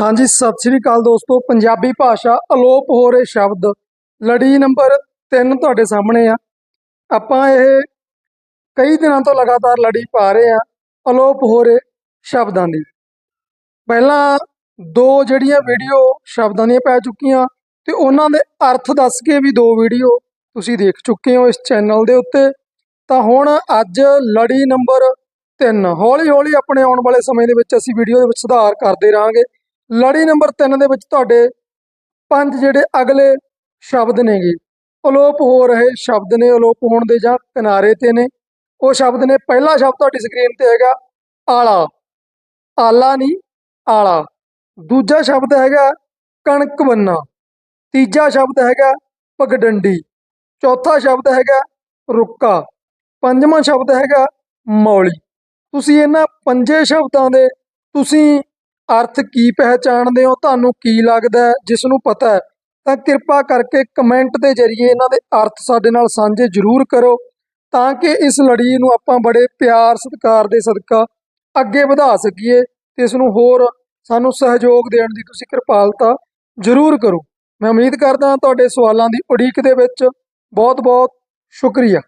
ਹਾਂਜੀ, ਸਤਿ ਸ੍ਰੀ ਅਕਾਲ ਦੋਸਤੋ। ਪੰਜਾਬੀ ਭਾਸ਼ਾ ਅਲੋਪ ਹੋ ਰਹੇ ਸ਼ਬਦ ਲੜੀ ਨੰਬਰ 3 ਤੁਹਾਡੇ ਸਾਹਮਣੇ ਆ। ਆਪਾਂ ਇਹ ਕਈ ਦਿਨਾਂ ਤੋਂ ਲਗਾਤਾਰ ਲੜੀ ਪਾ ਰਹੇ ਆ, ਅਲੋਪ ਹੋ ਰਹੇ ਸ਼ਬਦਾਂ ਦੀ। ਪਹਿਲਾਂ ਦੋ ਜਿਹੜੀਆਂ ਵੀਡੀਓ ਸ਼ਬਦਾਂ ਦੀਆਂ ਪੈ ਚੁੱਕੀਆਂ ਤੇ ਉਹਨਾਂ ਦੇ ਅਰਥ ਦੱਸ ਕੇ ਵੀ ਦੋ ਵੀਡੀਓ ਤੁਸੀਂ ਦੇਖ ਚੁੱਕੇ ਹੋ ਇਸ ਚੈਨਲ ਦੇ ਉੱਤੇ। ਤਾਂ ਹੁਣ ਅੱਜ ਲੜੀ ਨੰਬਰ 3 ਹੌਲੀ ਹੌਲੀ ਆਪਣੇ ਆਉਣ ਵਾਲੇ ਸਮੇਂ ਦੇ ਵਿੱਚ ਅਸੀਂ ਵੀਡੀਓ ਦੇ ਵਿੱਚ ਸੁਧਾਰ ਕਰਦੇ ਰਹਾਂਗੇ। ਲੜੀ ਨੰਬਰ 3 ਦੇ ਵਿੱਚ ਤੁਹਾਡੇ ਪੰਜ ਜਿਹੜੇ ਅਗਲੇ ਸ਼ਬਦ ਨੇਗੇ। ਅਲੋਪ ਹੋ ਰਹੇ ਸ਼ਬਦ ਨੇ, ਅਲੋਪ ਹੋਣ ਦੇ ਜਾਂ ਕਿਨਾਰੇ ਤੇ ਨੇ। ਉਹ ਸ਼ਬਦ ਨੇ, ਪਹਿਲਾ ਸ਼ਬਦ ਤੁਹਾਡੀ ਸਕਰੀਨ ਤੇ ਹੈਗਾ, ਆਲਾ। ਆਲਾ ਨਹੀਂ, ਆਲਾ। ਦੂਜਾ ਸ਼ਬਦ ਹੈਗਾ, ਕਣਕ ਬੰਨਾ। ਤੀਜਾ ਸ਼ਬਦ ਹੈਗਾ, ਪਗਡੰਡੀ। ਚੌਥਾ ਸ਼ਬਦ ਹੈਗਾ, ਰੁੱਕਾ। ਪੰਜਵਾਂ ਸ਼ਬਦ ਹੈਗਾ, ਮੌਲੀ। ਤੁਸੀਂ ਇਹਨਾਂ ਪੰਜੇ ਸ਼ਬਦਾਂ ਦੇ, ਤੁਸੀਂ ਅਰਥ ਕੀ ਪਹਿਚਾਣਦੇ ਹੋ? ਤੁਹਾਨੂੰ ਕੀ ਲੱਗਦਾ ਜਿਸ ਨੂੰ ਪਤਾ ਹੈ, ਤਾਂ ਕਿਰਪਾ ਕਰਕੇ ਕਮੈਂਟ ਦੇ ਜ਼ਰੀਏ ਇਹਨਾਂ ਦੇ ਅਰਥ ਸਾਡੇ ਨਾਲ ਸਾਂਝੇ ਜ਼ਰੂਰ ਕਰੋ, ਤਾਂ ਕਿ ਇਸ ਲੜੀ ਨੂੰ ਆਪਾਂ ਬੜੇ ਪਿਆਰ, ਸਤਿਕਾਰ ਦੇ ਸਦਕਾ ਅੱਗੇ ਵਧਾ ਸਕੀਏ ਤੇ ਇਸ ਨੂੰ ਹੋਰ ਸਾਨੂੰ ਸਹਿਯੋਗ ਦੇਣ ਦੀ ਤੁਸੀਂ ਕਿਰਪਾਲਤਾ ਜ਼ਰੂਰ ਕਰੋ। ਮੈਂ ਉਮੀਦ ਕਰਦਾ ਤੁਹਾਡੇ ਸਵਾਲਾਂ ਦੀ ਉਡੀਕ ਦੇ ਵਿੱਚ ਬਹੁਤ ਬਹੁਤ ਸ਼ੁਕਰੀਆ।